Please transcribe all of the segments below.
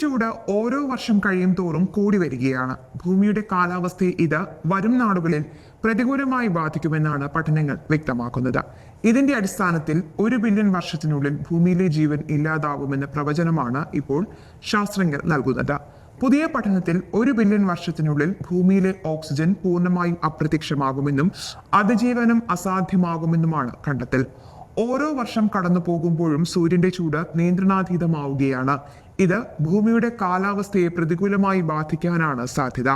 ചൂട് ഓരോ വർഷം കഴിയും തോറും കൂടി വരികയാണ്. ഭൂമിയുടെ കാലാവസ്ഥയെ ഇത് വരും നാടുകളിൽ പ്രതികൂലമായി ബാധിക്കുമെന്നാണ് പഠനങ്ങൾ വ്യക്തമാക്കുന്നത്. ഇതിന്റെ അടിസ്ഥാനത്തിൽ ഒരു ബില്യൺ വർഷത്തിനുള്ളിൽ ഭൂമിയിലെ ജീവൻ ഇല്ലാതാകുമെന്ന പ്രവചനമാണ് ഇപ്പോൾ ശാസ്ത്രജ്ഞർ നൽകുന്നത്. പുതിയ പഠനത്തിൽ ഒരു ബില്യൺ വർഷത്തിനുള്ളിൽ ഭൂമിയിലെ ഓക്സിജൻ പൂർണമായും അപ്രത്യക്ഷമാകുമെന്നും അതിജീവനം അസാധ്യമാകുമെന്നുമാണ് കണ്ടെത്തൽ. ഓരോ വർഷം കടന്നു പോകുമ്പോഴും സൂര്യന്റെ ചൂട് നിയന്ത്രണാതീതമാവുകയാണ്. ഇത് ഭൂമിയുടെ കാലാവസ്ഥയെ പ്രതികൂലമായി ബാധിക്കാനാണ് സാധ്യത.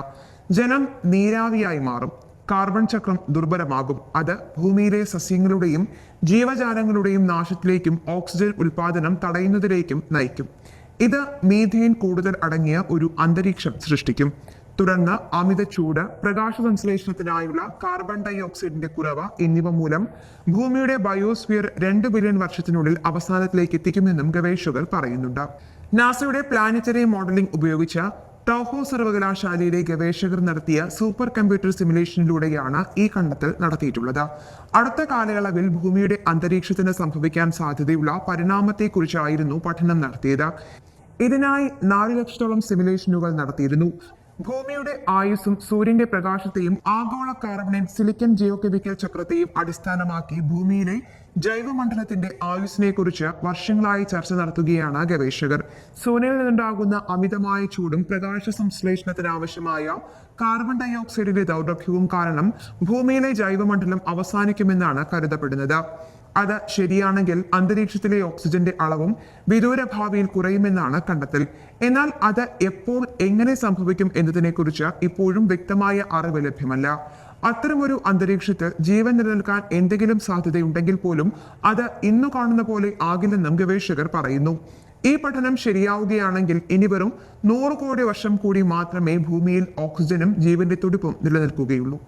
ജലം നീരാവിയായി മാറും. കാർബൺ ചക്രം ദുർബലമാകും. അത് ഭൂമിയിലെ സസ്യങ്ങളുടെയും ജീവജാലങ്ങളുടെയും നാശത്തിലേക്കും ഓക്സിജൻ ഉൽപാദനം തടയുന്നതിലേക്കും നയിക്കും. ഇത് മീഥേൻ കൂടുതൽ അടങ്ങിയ ഒരു അന്തരീക്ഷം സൃഷ്ടിക്കും. തുടർന്ന് അമിത ചൂട് പ്രകാശ സംശ്ലേഷണത്തിനായുള്ള കാർബൺ ഡൈ ഓക്സൈഡിന്റെ കുറവ് എന്നിവ മൂലം ഭൂമിയുടെ ബയോസ്ഫിയർ രണ്ട് ബില്യൺ വർഷത്തിനുള്ളിൽ അവസാനത്തിലേക്ക് എത്തിക്കുമെന്നും ഗവേഷകർ പറയുന്നുണ്ട്. നാസയുടെ പ്ലാനറ്ററി മോഡലിംഗ് ഉപയോഗിച്ച ടോഹോ സർവകലാശാലയിലെ ഗവേഷകർ നടത്തിയ സൂപ്പർ കമ്പ്യൂട്ടർ സിമുലേഷനിലൂടെയാണ് ഈ കണ്ടെത്തൽ നടത്തിയിട്ടുള്ളത്. അടുത്ത കാലയളവിൽ ഭൂമിയുടെ അന്തരീക്ഷത്തിന് സംഭവിക്കാൻ സാധ്യതയുള്ള പരിണാമത്തെക്കുറിച്ചായിരുന്നു പഠനം നടത്തിയത്. ഇതിനായി നാല് ലക്ഷത്തോളം സിമുലേഷനുകൾ നടത്തിയിരുന്നു. ഭൂമിയുടെ ആയുസ്സും സൂര്യന്റെ പ്രകാശത്തെയും ആഗോള കാർബണിൻ സിലിക്കൺ ജിയോകെമിക്കൽ ചക്രത്തെയും അടിസ്ഥാനമാക്കി ഭൂമിയിലെ ജൈവമണ്ഡലത്തിന്റെ ആയുസ്സിനെ കുറിച്ച് വർഷങ്ങളായി ചർച്ച നടത്തുകയാണ് ഗവേഷകർ. സൂര്യനിൽ നിന്നുണ്ടാകുന്ന അമിതമായ ചൂടും പ്രകാശ സംശ്ലേഷണത്തിന് ആവശ്യമായ കാർബൺ ഡൈ ഓക്സൈഡിന്റെ ദൗർലഭ്യവും കാരണം ഭൂമിയിലെ ജൈവമണ്ഡലം അവസാനിക്കുമെന്നാണ് കരുതപ്പെടുന്നത്. അത് ശരിയാണെങ്കിൽ അന്തരീക്ഷത്തിലെ ഓക്സിജന്റെ അളവും വിദൂര ഭാവിയിൽ കുറയുമെന്നാണ് കണ്ടെത്തൽ. എന്നാൽ അത് എപ്പോൾ എങ്ങനെ സംഭവിക്കും എന്നതിനെക്കുറിച്ച് ഇപ്പോഴും വ്യക്തമായ അറിവ് ലഭ്യമല്ല. അത്തരമൊരു അന്തരീക്ഷത്തിൽ ജീവൻ നിലനിൽക്കാൻ എന്തെങ്കിലും സാധ്യതയുണ്ടെങ്കിൽ പോലും അത് ഇന്നു കാണുന്ന പോലെ ആകില്ലെന്നും ഗവേഷകർ പറയുന്നു. ഈ പഠനം ശരിയാവുകയാണെങ്കിൽ ഇനി വെറും നൂറ് കോടി വർഷം കൂടി മാത്രമേ ഭൂമിയിൽ ഓക്സിജനും ജീവന്റെ തുടിപ്പും നിലനിൽക്കുകയുള്ളൂ.